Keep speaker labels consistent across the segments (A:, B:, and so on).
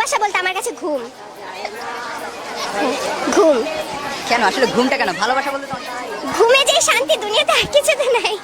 A: ভালোবাসা বলতে আমার কাছে ঘুম। ঘুম।
B: কেন? আসলে ঘুমটা কেন? ভালোবাসা বলতে
A: ঘুমে যে শান্তি দুনিয়াতে আর কিছুতে নাই।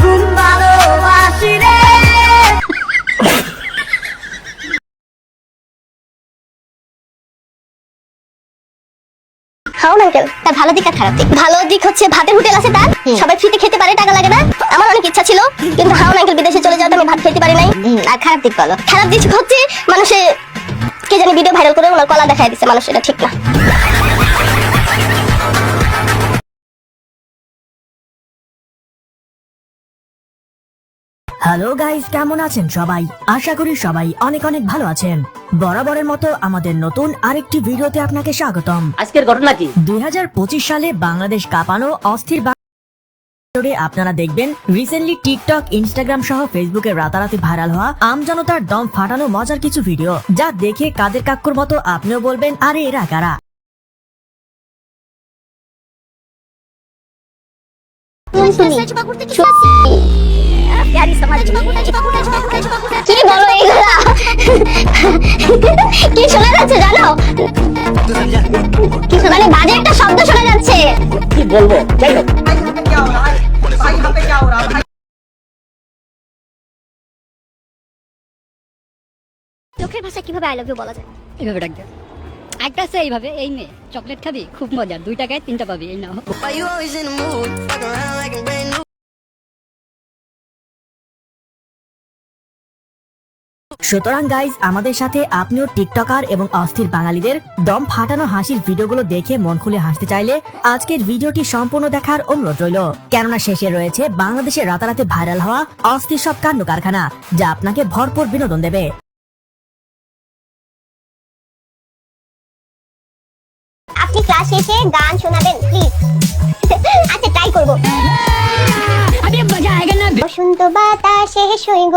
C: ঘুম ভালোবাসি
A: খাও না আঙ্কেল তার ভালো দিক আর খারাপ দিক। ভালো দিক হচ্ছে ভাতের হোটেল আছে তার। সবাই ফ্রিতে খেতে পারে টাকা লাগে না। আমার অনেক ইচ্ছা ছিল কিন্তু হাওন আঙ্কেল বিদেশে চলে যাওয়াতে আমি ভাত খেতে পারি নাই। আর খারাপ দিক বলো। খারাপ দিক হচ্ছে মানুষে কে জানি ভিডিও ভাইরাল করে ওনার কলা দেখাই দিচ্ছে মানুষ এটা ঠিক না।
D: হ্যালো গাইস কেমন আছেন সবাই? আশা করি সবাই অনেক অনেক ভালো আছেন। বরাবরের মতো আমাদের নতুন আরেকটি ভিডিওতে আপনাকে স্বাগতম।
B: আজকের ঘটনা কি?
D: দুই সালে বাংলাদেশ কাঁপানো অস্থির আপনারা দেখবেন রিসেন্টলি টিকটক ইনস্টাগ্রাম সহ ফেসবুকে রাতারাতি ভাইরাল হওয়া আমজনতার দম ফাটানো মজার কিছু ভিডিও যা দেখে কাদের কাক্কুর মতো আপনিও বলবেন আরে এরা কারা?
A: কি বলো এইগুলা কি শোনা যাচ্ছে জানো? কি শোনা- মানে বাজে একটা শব্দ শোনা যাচ্ছে।
B: কি বলব? যাই হোক।
A: চোখের ভাষা কীভাবে আই লাভ ইউ বলা যায়?
E: এইভাবে ডাক দেয় একটা আছে এইভাবে এই নে চকলেট খাবি খুব মজার। দুই টাকায় তিনটা পাবি এই নাও।
D: সুতরাং গাইজ আমাদের সাথে আপনিও টিকটকার এবং অস্থির বাঙালিদের দম ফাটানো হাসির ভিডিওগুলো দেখে মন খুলে হাসতে চাইলে আজকের ভিডিওটি সম্পূর্ণ দেখার অনুরোধ রইল। কেননা শেষে রয়েছে বাংলাদেশে রাতারাতি ভাইরাল হওয়া অস্থির সব কাণ্ড কারখানা যা আপনাকে ভরপুর বিনোদন দেবে।
A: আপনি ক্লাস শেষে গান শোনাবেন প্লিজ আচ্ছা ট্রাই করব।
E: আরে মজা আয়েগা না।
A: বসন্ত বাতাসে সইগ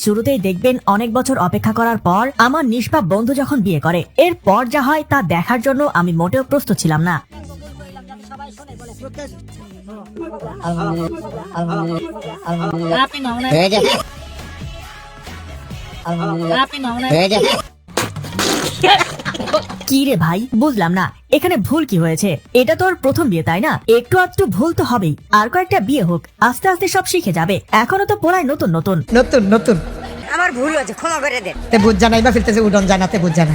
D: শুরুতেই দেখবেন অনেক বছর অপেক্ষা করার পর আমার নিষ্পাপ বন্ধু যখন বিয়ে করে এর পর যা হয় তা দেখার জন্য আমি মোটেও প্রস্তুত ছিলাম না। কি রে ভাই বুঝলাম না। এখানে ভুল কি হয়েছে? এটা তোর প্রথম বিয়ে তাই না? একটু একটু ভুল তো হবেই। আর কয়েকটা বিয়ে হোক আস্তে আস্তে সব শিখে যাবে। এখনও তো পড়ায় নতুন নতুন।
F: নতুন নতুন।
B: আমার ভুল হয়েছে ক্ষমা করে দেন
F: তে বুঝ জানাই বা ফিরতেছে উডন জানাতে বুঝ জানা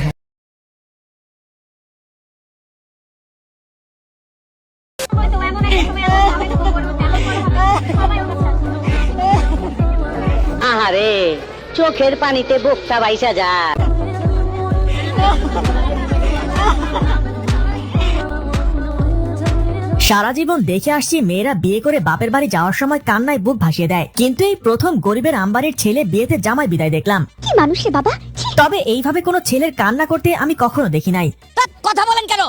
B: আহারে চোখের পানিতে বোকটা বাইসা যায়।
D: সারা জীবন দেখে আসছি মেয়েরা বিয়ে করে বাপের বাড়ি যাওয়ার সময় কান্নায় বুক ভাসিয়ে দেয়। কিন্তু এই প্রথম গরিবের আম্বারের ছেলে বিয়েতে জামাই বিদায় দেখলাম।
A: কি মানুষ রে বাবা?
D: তবে এইভাবে কোনো ছেলের কান্না করতে আমি কখনো দেখি নাই।
E: কথা বলেন কেন?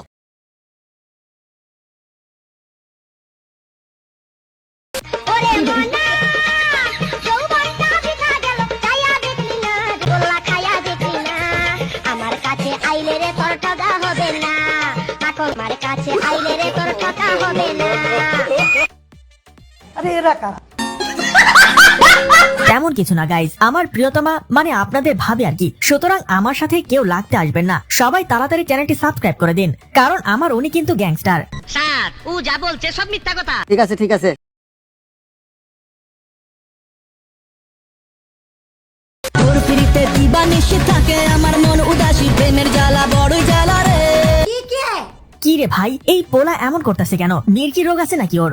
A: কাছে আইলে রে তোর হবে না।
F: আরে এরা কারা?
D: তেমন কিছু না গাইজ আমার প্রিয়তমা মানে আপনাদের ভাবে আর কি। সুতরাং আমার সাথে কেউ লাগতে আসবেন না। সবাই তাড়াতাড়ি চ্যানেলটি সাবস্ক্রাইব করে দিন। কারণ আমার উনি কিন্তু গ্যাংস্টার
E: স্যার ও যা বলছে সব মিথ্যা কথা।
B: ঠিক আছে ঠিক আছে।
C: তোর ফিরিতে দিবানিশি থাকে আমার মন উদাসী প্রেমের জ্বালা বড়ই জ্বালা রে।
D: কি রে ভাই? এই পোলা এমন করতেছে কেন? মির্কি রোগ আছে নাকি ওর?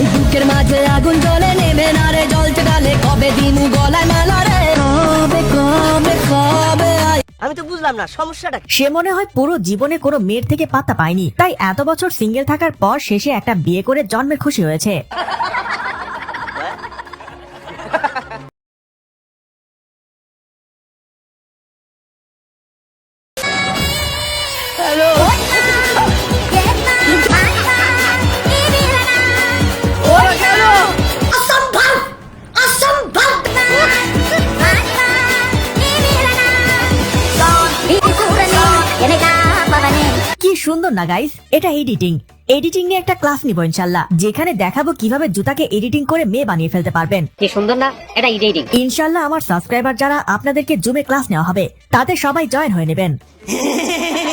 C: এই বুকের মাঝে আগুন জ্বলে নেমে না রে জ্বলতে ডালে কবে দিমু গলায় মালা রে? কবে কবে কবে
B: আমি তো বুঝলাম না সমস্যাটা
D: সে মনে হয় পুরো জীবনে কোনো মেয়ের থেকে পাত্তা পায়নি। তাই এত বছর সিঙ্গেল থাকার পর শেষে একটা বিয়ে করে জন্মের খুশি হয়েছে। সুন্দর না গাইস এটা এডিটিং এডিটিং নিয়ে একটা ক্লাস নিব ইনশাল্লাহ। যেখানে দেখাবো কীভাবে জুতাকে এডিটিং করে মেয়ে বানিয়ে ফেলতে পারবেন।
B: কি সুন্দর না? এটা এডিটিং
D: ইনশাল্লাহ আমার সাবস্ক্রাইবার যারা আপনাদেরকে জুমে ক্লাস নেওয়া হবে তাতে সবাই জয়েন হয়ে নেবেন।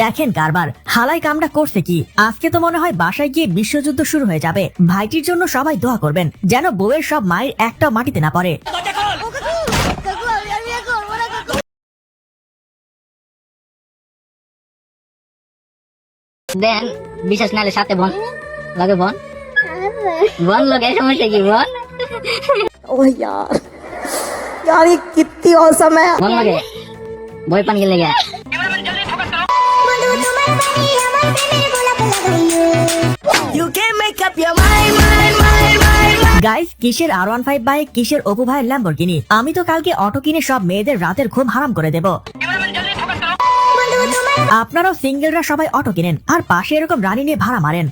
D: দেখেন কারবার হালাই কামটা করছে কি আজকে তো মনে হয় বাসায় গিয়ে বিশ্বযুদ্ধ শুরু হয়ে যাবে ভাইটির জন্য সবাই দোয়া করবেন যেন বউয়ের সব মায়ের একটাও মাটিতে না পড়ে
A: কাকু আমি আর বিয়ে করবো না কাকু
B: দেন বিশেষ নালে সাথে বন লাগে বন বন লোকে সমস্যা কি বন
C: ओह यार यार ये कितनी औसम है
B: বন লাগে বই পান গেলে গে
D: গাইস কিসের আর ওয়ান ফাইভ বাইক কিসের অপু ভাইয়ের ল্যাম্বরগিনি আমি তো কালকে অটো কিনে সব মেয়েদের রাতের ঘুম হারাম করে দেব। আপনারাও সিঙ্গেলরা সবাই অটো কিনেন আর পাশে এরকম রানী নিয়ে ভাড়া মারেন।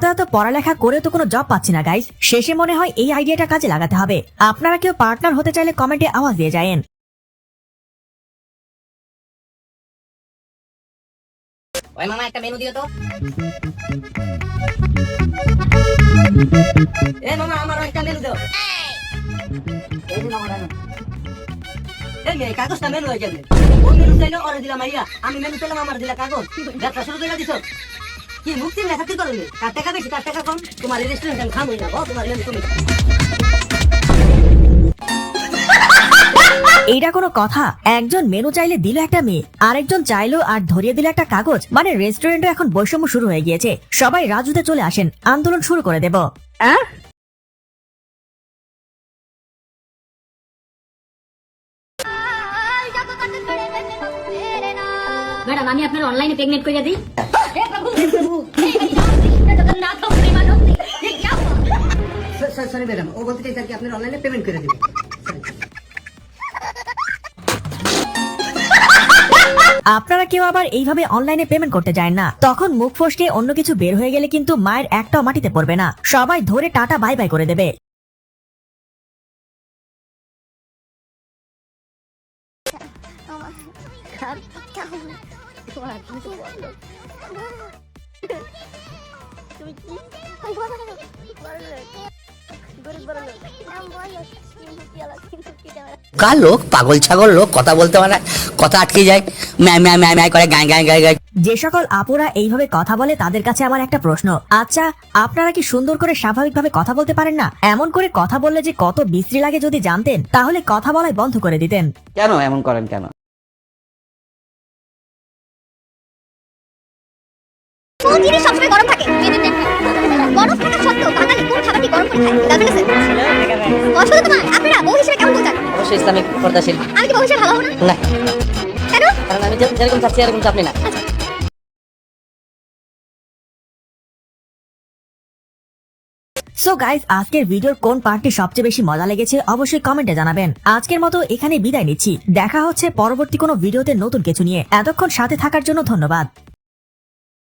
D: এত এত পড়ালেখা করে তো কোনো জব পাচ্ছি না গাইস শেষে মনে হয় এই আইডিয়াটা কাজে লাগাতে হবে। আপনারা কেউ পার্টনার হতে চাইলে কমেন্টে আওয়াজ দিয়ে যায়েন।
B: কাগজটা মেনু হয়ে যাবে ও মেনু চাইলো ওরে দিলাম আইয়া আমি মেনু চাইলাম আমার দিলা কাগজ। ব্যবসা শুরু করে দিছো। কি মুক্তি লেখা কি করবে কার টাকা বেশি কার টাকা কম। তোমার রেস্টুরেন্ট আমি খামই না তোমার মেনু তুমি
D: এইটা কোনো কথা? একজন মেনু চাইলে দিল একটা মেয়ে আরেকজন চাইলো আর ধরিয়ে দিল একটা কাগজ। মানে রেস্টুরেন্টে এখন বৈষম্য শুরু হয়ে গিয়েছে। সবাই রাজুতে চলে আসেন আন্দোলন শুরু করে দেব।
B: ম্যাডাম আমি আপনার অনলাইনে পেগনেট করে দিই। সরি ম্যাডাম ও বলতে চাইছে আর কি আপনার অনলাইনে পেমেন্ট করে দিবেন
D: আপনারা কেউ আবার এইভাবে অনলাইনে পেমেন্ট করতে যায় না। তখন মুখ ফসকে অন্য কিছু বের হয়ে গেলে কিন্তু মায়ের একটাও মাটিতে পড়বে না। সবাই ধরে টাটা বাই বাই করে দেবে।
A: আমার তুমি কি
G: কার লোক? পাগল ছাগল লোক? কথা বলতে পারে না, কথা আটকে যায়। ম্যা ম্যা ম্যা ম্যা করে গায়ে গায়ে গায়ে গায়ে
D: যে সকল আপুরা এইভাবে কথা বলে তাদের কাছে আমার একটা প্রশ্ন। আচ্ছা আপনারা কি সুন্দর করে স্বাভাবিকভাবে কথা বলতে পারেন না? এমন করে কথা বললে যে কত বিশ্রী লাগে যদি জানতেন তাহলে কথা বলাই বন্ধ করে দিতেন।
G: কেন এমন করেন কেন?
A: জিনিস সবসময় গরম থাকে। বরফ থাকা সত্ত্বেও বাঙালি কোন খাবারটি গরম করে খায়। অসুবিধা তোমার আপনারা বউ হিসেবে কেমন বলছেন
G: অবশ্যই ইসলামিক পর্দাশীল।
A: আমি কি বউ হিসেবে ভালো হব না?
G: না।
A: কেন?
G: কারণ আমি যেরকম চাচ্ছি এরকম চাপনি না।
D: সো গাইজ আজকের ভিডিওর কোন পার্টটি সবচেয়ে বেশি মজা লেগেছে অবশ্যই কমেন্টে জানাবেন। আজকের মতো এখানে বিদায় নিচ্ছি। দেখা হচ্ছে পরবর্তী কোনো ভিডিওতে নতুন কিছু নিয়ে। এতক্ষণ সাথে থাকার জন্য ধন্যবাদ।